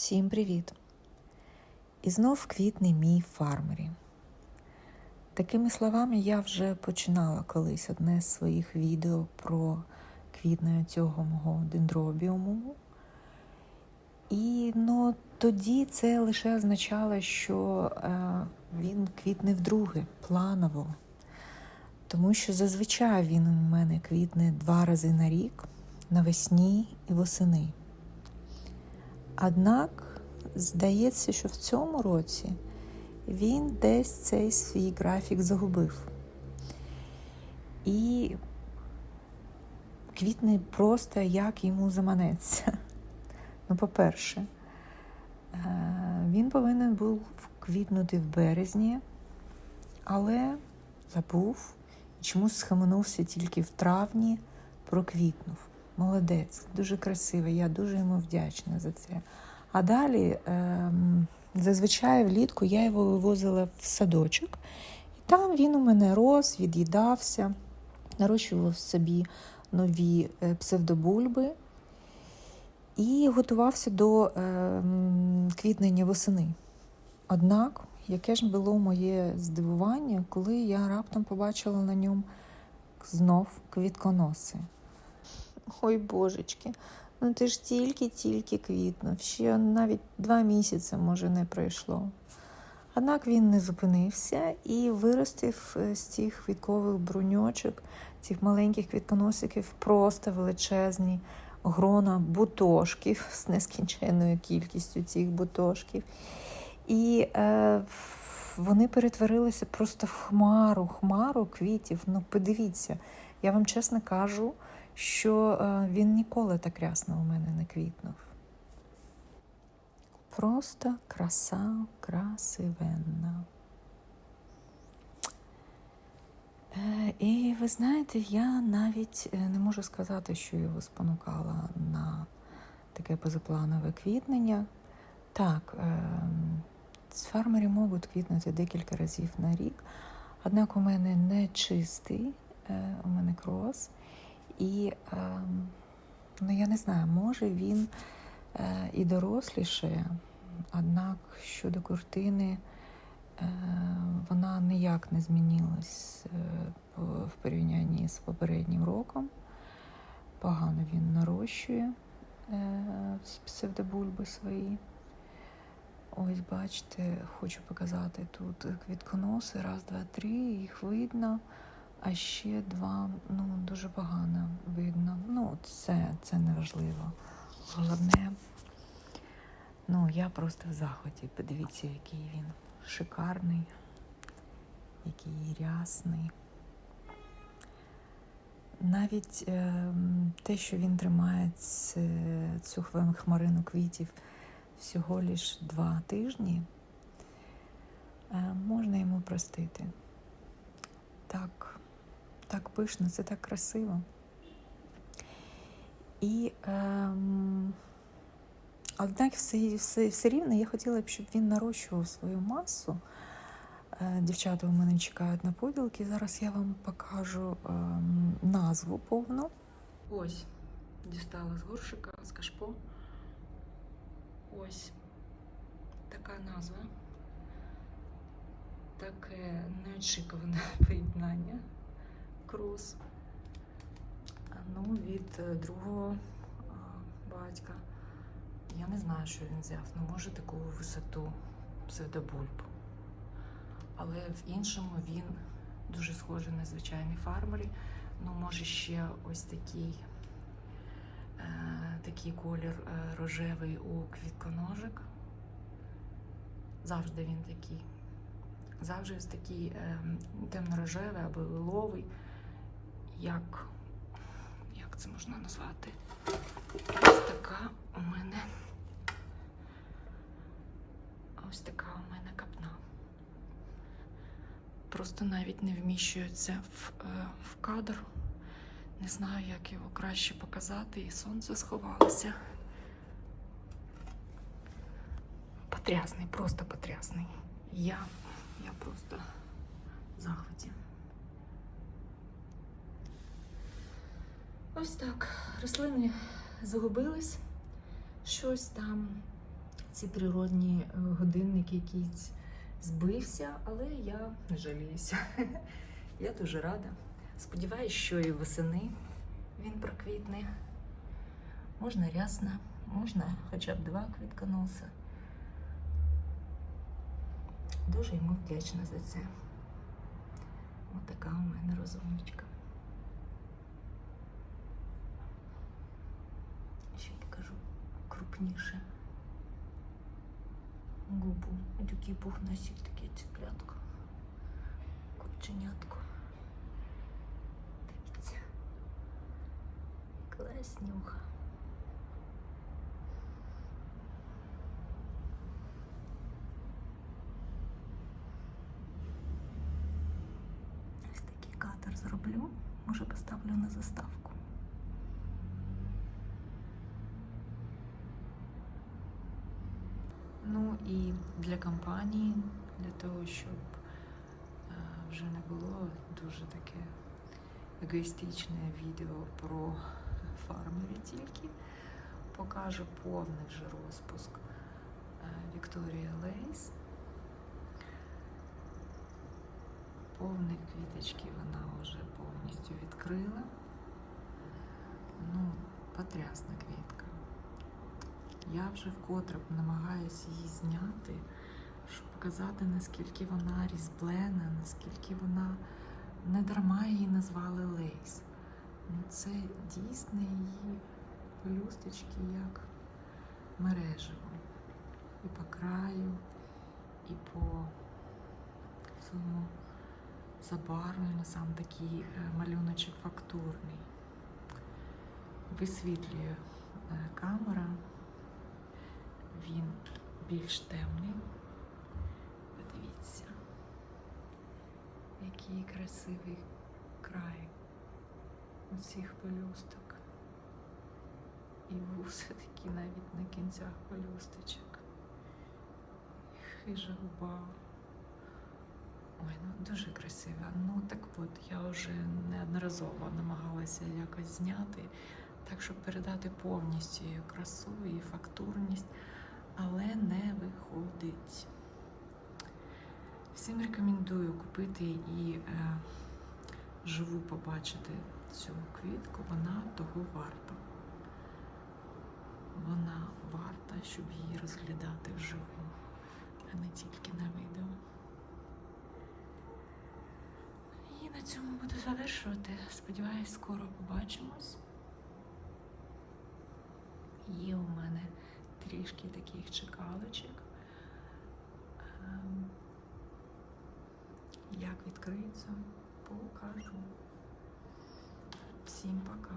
Всім привіт! І знов квітне мій фармері. Такими словами я вже починала колись одне з своїх відео про квітнення цього мого дендробіуму. І ну, тоді це лише означало, що е, він квітне вдруге, планово. Тому що зазвичай він у мене квітне два рази на рік навесні і восени. Однак, здається, що в цьому році він десь цей свій графік загубив. І квітне просто як йому заманеться. Ну, по-перше, він повинен був квітнути в березні, але забув і чомусь схаменувся тільки в травні, проквітнув. Молодець, дуже красивий, я дуже йому вдячна за це. А далі, ем, зазвичай влітку я його вивозила в садочок, і там він у мене рос, від'їдався, нарощував собі нові е, псевдобульби і готувався до ем, квітнення восени. Однак, яке ж було моє здивування, коли я раптом побачила на ньому знов квітконоси. Ой, божечки, ну ти ж тільки-тільки квітнув, ще навіть два місяці, може, не пройшло. Однак він не зупинився і виростив з цих квіткових бруньочок, цих маленьких квітконосиків, просто величезні грона бутошків з нескінченною кількістю цих бутошків. І е, вони перетворилися просто в хмару, хмару квітів. Ну, подивіться, я вам чесно кажу що він ніколи так рясно у мене не квітнув. Просто краса красивенна. Е, і ви знаєте, я навіть е, не можу сказати, що його спонукала на таке позапланове квітнення. Так, фармери можуть квітнути декілька разів на рік, однак у мене не чистий, е, у мене крос. І ну, я не знаю, може він е, і доросліше, однак щодо картини е, вона ніяк не змінилась е, в порівнянні з попереднім роком. Погано він нарощує псевдобульби свої. Ось, бачите, хочу показати тут квітконоси, раз, два, три, їх видно. А ще два, ну, дуже погано видно. Ну, це це не. Головне, ну, я просто в захваті. Подивіться, який він шикарний, який рясний. Навіть е, те, що він тримає цю хмарину квітів всього лиш два тижні, е, можна йому простити. Так пишно, це так красиво. І ем, однак все, все, все рівно я хотіла б, щоб він нарощував свою масу. Е, дівчата у мене чекають на поділки. Зараз я вам покажу ем, назву повну. Ось, дістала з горшика, з кашпо. Ось така назва. Таке неочікуване поєднання круз. Ну, від е, другого батька. Я не знаю, що він взяв. Ну, може таку висоту псевдобульбу. Але в іншому він дуже схожий на звичайний фармері. Ну, може, ще ось такий е, такий колір е, рожевий у квітконожик. Завжди він такий. Завжди ось такий е, темно-рожевий або лиловий як, як це можна назвати? Ось така у мене ось така у мене капна. Просто навіть не вміщується в, е, в кадр. Не знаю, як його краще показати, і сонце сховалося. Потрясний, просто потрясний. Я, я просто в захваті. Ось так. Рослини загубились, щось там ці природні е, годинники, якийсь збився, але я не жаліюся. Я дуже рада. Сподіваюсь, що і восени він проквітне. Можна рясна, можна хоча б два квітконоса. Дуже йому вдячна за це. Ось така у мене розумничка. Ще покажу крупніше. Губу. Такий пухнасік, таке цеплятко. Курченятко. Дивіться. Класнюха. Ось такий кадр зроблю. Може поставлю на заставку. Ну і для компанії, для того, щоб е, вже не було дуже таке егоїстичне відео про фармерів тільки, покажу повний вже розпуск Вікторія Лейс. Повні квіточки вона вже повністю відкрила. Ну, потрясна квітка. Я вже вкотре намагаюся її зняти, щоб показати, наскільки вона різблена, наскільки вона не дарма її назвали Лейс. Ну, це дійсно її пелюсточки як мережево. І по краю, і по цьому забарвленню, сам такий е, малюночок фактурний. Висвітлює е, камера. Більш темний. Подивіться, який красивий край у цих пелюсток. І вуси такі навіть на кінцях пелюсточок. Хижа губа. Ой, ну дуже красива. Ну так от, я вже неодноразово намагалася якось зняти, так щоб передати повністю її красу і фактурність, але не виходить. Всім рекомендую купити і е, живу побачити цю квітку, вона того варта. Вона варта, щоб її розглядати вживу, а не тільки на відео. І на цьому буду завершувати. Сподіваюсь, скоро побачимось. Є у мене трішки таких чекалочок. Ем, Як відкриється, покажу. Всім пока.